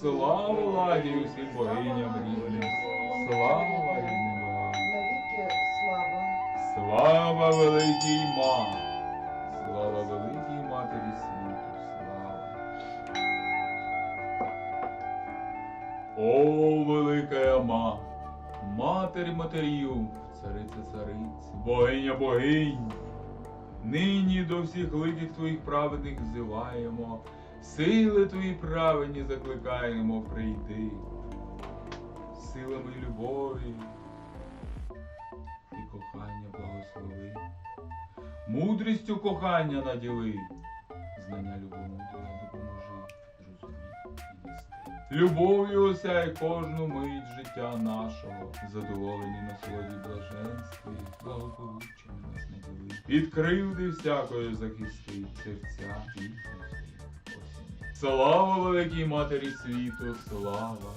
Слава ладі усім богиням рідним, слава рідним богам. Навіки слава. Слава великій ма, слава великій матері світу, слава. О, велика ма, матері матерів, цариця цариць, богиня богинь. Нині до всіх ликів твоїх праведних взиваємо, сили твої праведні закликаємо, прийди. Силами любові і кохання благослови. Мудрістю кохання наділи, знання любомудрого допоможи, зрозуміти і нести. Любов'ю осяй кожну мить життя нашого, задоволені на своїй блаженстві, благополуччями нас наділи. Від кривди всякої захисти, серця. Слава великій матері світу, слава,